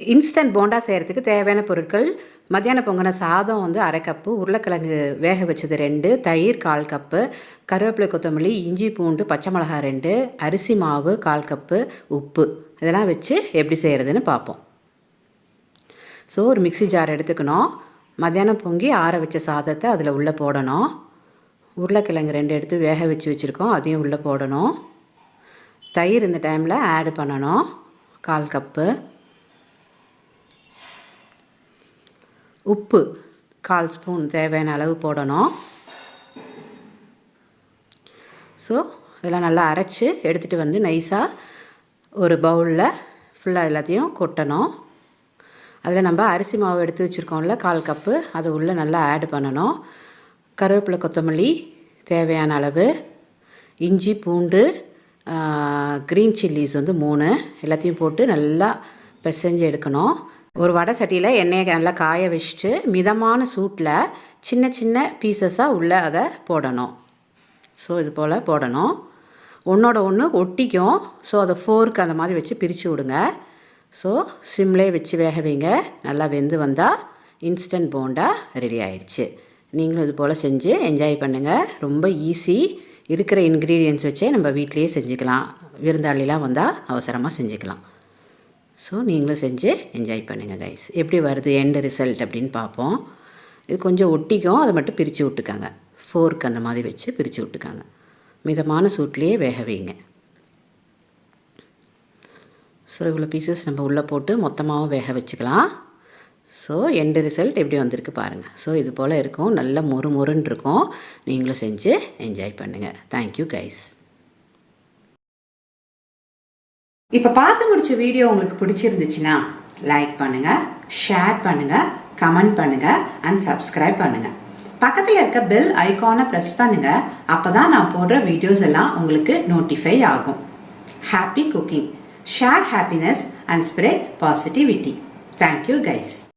Instant bonda செய்கிறதுக்கு தேவையான பொருட்கள் மத்தியான பொங்கின சாதம் வந்து அரை கப்பு உருளைக்கிழங்கு வேக வச்சது ரெண்டு தயிர் கால் கப்பு கருவேப்பிலை கொத்தமல்லி இஞ்சி பூண்டு பச்சை மிளகாய் ரெண்டு அரிசி மாவு கால் கப்பு உப்பு. இதெல்லாம் வச்சு எப்படி செய்கிறதுன்னு பார்ப்போம். ஸோ ஒரு மிக்ஸி ஜார் எடுத்துக்கணும். மத்தியானம் பொங்கி ஆற வச்ச சாதத்தை அதில் உள்ளே போடணும். உருளைக்கிழங்கு ரெண்டு எடுத்து வேக வச்சு வச்சுருக்கோம் அதையும் உள்ளே போடணும். தயிர் இந்த டைமில் ஆட் பண்ணணும். கால் கப்பு. உப்பு கால் ஸ்பூன் தேவையான அளவு போடணும். ஸோ இதெல்லாம் நல்லா அரைச்சி எடுத்துகிட்டு வந்து நைஸாக ஒரு பவுலில் ஃபுல்லாக எல்லாத்தையும் கொட்டணும். அதில் நம்ம அரிசி மாவு எடுத்து வச்சுருக்கோம்ல கால் கப்பு அது உள்ளே நல்லா ஆட் பண்ணணும். கருவேப்பிலை கொத்தமல்லி தேவையான அளவு இஞ்சி பூண்டு க்ரீன் சில்லிஸ் வந்து மூணு எல்லாத்தையும் போட்டு நல்லா பிசைஞ்சு எடுக்கணும். ஒரு வடை சட்டியில் எண்ணெயை நல்லா காய வச்சுட்டு மிதமான சூட்டில் சின்ன சின்ன பீசஸாக உள்ளே அதை போடணும். ஸோ இது போல் போடணும். ஒன்றோட ஒன்று ஒட்டிக்கும். ஸோ அதை ஃபோர்க்கு அந்த மாதிரி வச்சு பிரித்து விடுங்க. ஸோ சிம்லே வச்சு வேக வைங்க. நல்லா வெந்து வந்தால் இன்ஸ்டன்ட் போண்டா ரெடி ஆயிடுச்சு நீங்களும் இது போல் செஞ்சு என்ஜாய் பண்ணுங்கள் ரொம்ப ஈஸி இருக்கிற இன்க்ரீடியன்ஸ் வச்சே நம்ம வீட்லேயே செஞ்சுக்கலாம். விருந்தாளிலாம் வந்தால் அவசரமாக செஞ்சுக்கலாம். ஸோ நீங்களும் செஞ்சு என்ஜாய் பண்ணுங்கள் கைஸ் எப்படி வருது எண்டு ரிசல்ட் அப்படின்னு பார்ப்போம். இது கொஞ்சம் ஒட்டிக்கும் அதை மட்டும் பிரித்து விட்டுக்காங்க. ஃபோர்க் அந்த மாதிரி வச்சு பிரித்து விட்டுக்காங்க. மிதமான சூட்லேயே வேக வைங்க. ஸோ இவ்வளோ பீசஸ் நம்ம உள்ளே போட்டு மொத்தமாகவும் வேக வச்சுக்கலாம். ஸோ எண்டு ரிசல்ட் எப்படி வந்திருக்கு பாருங்கள் ஸோ இது போல் இருக்கும். நல்ல மொறு மொறுன்னு இருக்கும். நீங்களும் செஞ்சு என்ஜாய் பண்ணுங்கள் தேங்க்யூ கைஸ் இப்போ பார்த்து முடிச்ச வீடியோ உங்களுக்கு பிடிச்சிருந்துச்சுன்னா லைக் பண்ணுங்கள் ஷேர் பண்ணுங்கள் கமெண்ட் பண்ணுங்கள் அண்ட் சப்ஸ்கிரைப் பண்ணுங்கள் பக்கத்தில் இருக்க பெல் ஐகானை ப்ரெஸ் பண்ணுங்கள் அப்போ தான் நான் போடுற வீடியோஸ் எல்லாம் உங்களுக்கு நோட்டிஃபை ஆகும். Happy cooking share happiness and spread positivity thank you guys